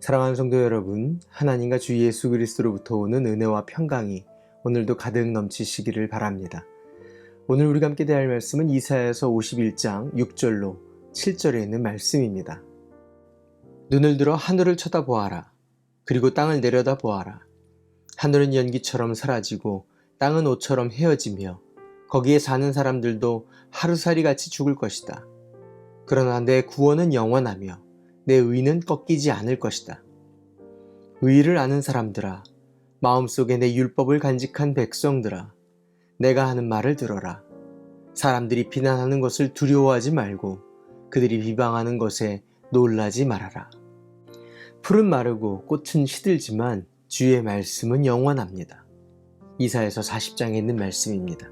사랑하는 성도 여러분, 하나님과 주 예수 그리스도로부터 오는 은혜와 평강이 오늘도 가득 넘치시기를 바랍니다. 오늘 우리가 함께 대할 말씀은 이사야서 51장 6절로 7절에 있는 말씀입니다. 눈을 들어 하늘을 쳐다보아라. 그리고 땅을 내려다 보아라. 하늘은 연기처럼 사라지고 땅은 옷처럼 헤어지며 거기에 사는 사람들도 하루살이 같이 죽을 것이다. 그러나 내 구원은 영원하며 내 의는 꺾이지 않을 것이다. 의를 아는 사람들아, 마음속에 내 율법을 간직한 백성들아, 내가 하는 말을 들어라. 사람들이 비난하는 것을 두려워하지 말고 그들이 비방하는 것에 놀라지 말아라. 풀은 마르고 꽃은 시들지만 주의 말씀은 영원합니다. 이사에서 40장에 있는 말씀입니다.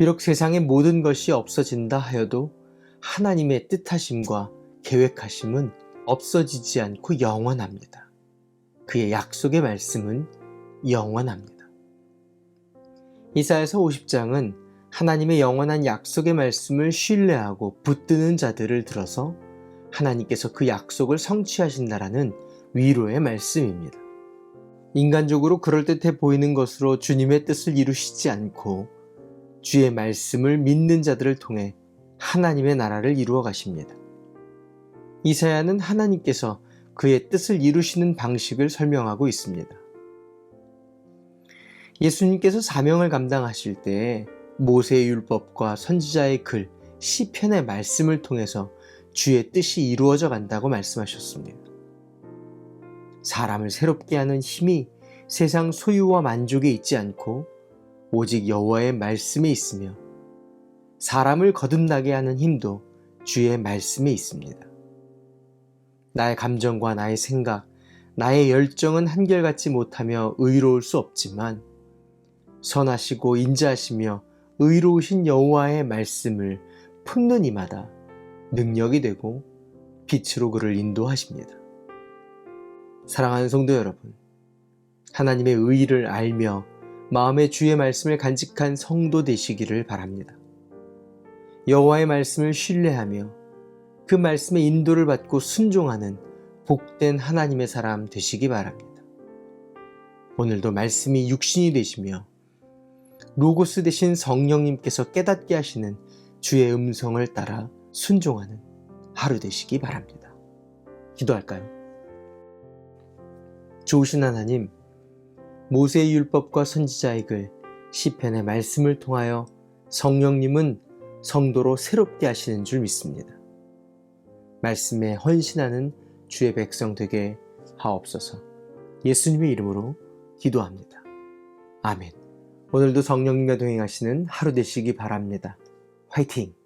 비록 세상의 모든 것이 없어진다 하여도 하나님의 뜻하심과 계획하심은 없어지지 않고 영원합니다. 그의 약속의 말씀은 영원합니다. 이사에서 50장은 하나님의 영원한 약속의 말씀을 신뢰하고 붙드는 자들을 들어서 하나님께서 그 약속을 성취하신다라는 위로의 말씀입니다. 인간적으로 그럴듯해 보이는 것으로 주님의 뜻을 이루시지 않고 주의 말씀을 믿는 자들을 통해 하나님의 나라를 이루어 가십니다. 이사야는 하나님께서 그의 뜻을 이루시는 방식을 설명하고 있습니다. 예수님께서 사명을 감당하실 때 모세의 율법과 선지자의 글, 시편의 말씀을 통해서 주의 뜻이 이루어져 간다고 말씀하셨습니다. 사람을 새롭게 하는 힘이 세상 소유와 만족에 있지 않고 오직 여호와의 말씀에 있으며 사람을 거듭나게 하는 힘도 주의 말씀에 있습니다. 나의 감정과 나의 생각, 나의 열정은 한결같지 못하며 의로울 수 없지만 선하시고 인자하시며 의로우신 여호와의 말씀을 품는 이마다 능력이 되고 빛으로 그를 인도하십니다. 사랑하는 성도 여러분, 하나님의 의를 알며 마음의 주의 말씀을 간직한 성도 되시기를 바랍니다. 여호와의 말씀을 신뢰하며 그 말씀의 인도를 받고 순종하는 복된 하나님의 사람 되시기 바랍니다. 오늘도 말씀이 육신이 되시며 로고스 되신 성령님께서 깨닫게 하시는 주의 음성을 따라 순종하는 하루 되시기 바랍니다. 기도할까요? 좋으신 하나님, 모세의 율법과 선지자의 글, 시편의 말씀을 통하여 성령님은 성도로 새롭게 하시는 줄 믿습니다. 말씀에 헌신하는 주의 백성 되게 하옵소서. 예수님의 이름으로 기도합니다. 아멘. 오늘도 성령님과 동행하시는 하루 되시기 바랍니다. 화이팅!